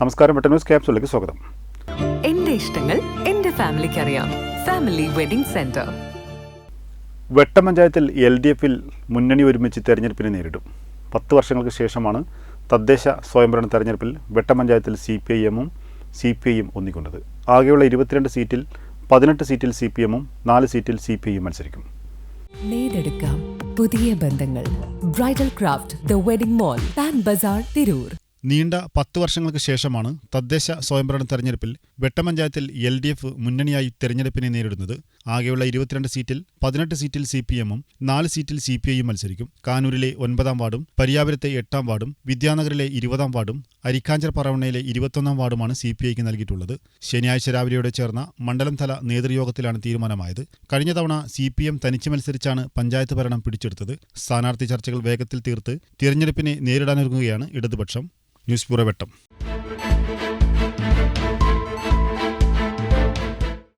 നമസ്കാരം ന്യൂസ് ക്യാപ്സുലേക്ക് സ്വാഗതം. എന്റെ ഇഷ്ടങ്ങൾ എന്റെ ഫാമിലിക്ക് അറിയാം ഫാമിലി വെഡിംഗ് സെന്റർ. വെട്ടപഞ്ചായത്തിൽ എൽ ഡി എഫിൽ മുന്നണി ഒരുമിച്ച് തെരഞ്ഞെടുപ്പിനെ നേരിടും. പത്ത് വർഷങ്ങൾക്ക് ശേഷമാണ് തദ്ദേശ സ്വയംഭരണ തെരഞ്ഞെടുപ്പിൽ വെട്ടപഞ്ചായത്തിൽ സി പി ഐ എമ്മും സി പി ഐയും ഒന്നിക്കുന്നത്. ആകെയുള്ള ഇരുപത്തിരണ്ട് സീറ്റിൽ പതിനെട്ട് സീറ്റിൽ സി പി എമ്മും നാല് സീറ്റിൽ സി പി ഐയും മത്സരിക്കും. നേടെടുക്കാം പുതിയ ബന്ധങ്ങൾ. bridal craft the wedding mall Pan Bazar Tirur നീണ്ട പത്ത് വർഷങ്ങൾക്ക് ശേഷമാണ് തദ്ദേശ സ്വയംഭരണ തെരഞ്ഞെടുപ്പിൽ വെട്ടപഞ്ചായത്തിൽ എൽ ഡി എഫ് മുന്നണിയായി തെരഞ്ഞെടുപ്പിനെ നേരിടുന്നത്. ആകെയുള്ള ഇരുപത്തിരണ്ട് സീറ്റിൽ പതിനെട്ട് സീറ്റിൽ സി പി എമ്മും നാല് സീറ്റിൽ സി പി ഐയും മത്സരിക്കും. കാനൂരിലെ ഒൻപതാം വാർഡും പരിയാപുരത്തെ എട്ടാം വാർഡും വിദ്യാനഗറിലെ ഇരുപതാം വാർഡും അരിക്കാഞ്ചർ പറവണയിലെ ഇരുപത്തൊന്നാം വാർഡുമാണ് സി പി ഐക്ക് നൽകിയിട്ടുള്ളത്. ശനിയാഴ്ച രാവിലെയോടെ ചേർന്ന മണ്ഡലം തല നേതൃയോഗത്തിലാണ് തീരുമാനമായത്. കഴിഞ്ഞ തവണ സി പി എം തനിച്ച് മത്സരിച്ചാണ് പഞ്ചായത്ത് ഭരണം പിടിച്ചെടുത്തത്. സ്ഥാനാർത്ഥി ചർച്ചകൾ വേഗത്തിൽ തീർത്ത് തിരഞ്ഞെടുപ്പിനെ നേരിടാനൊരുങ്ങുകയാണ് ഇടതുപക്ഷം. ന്യൂസ് പുറവട്ടം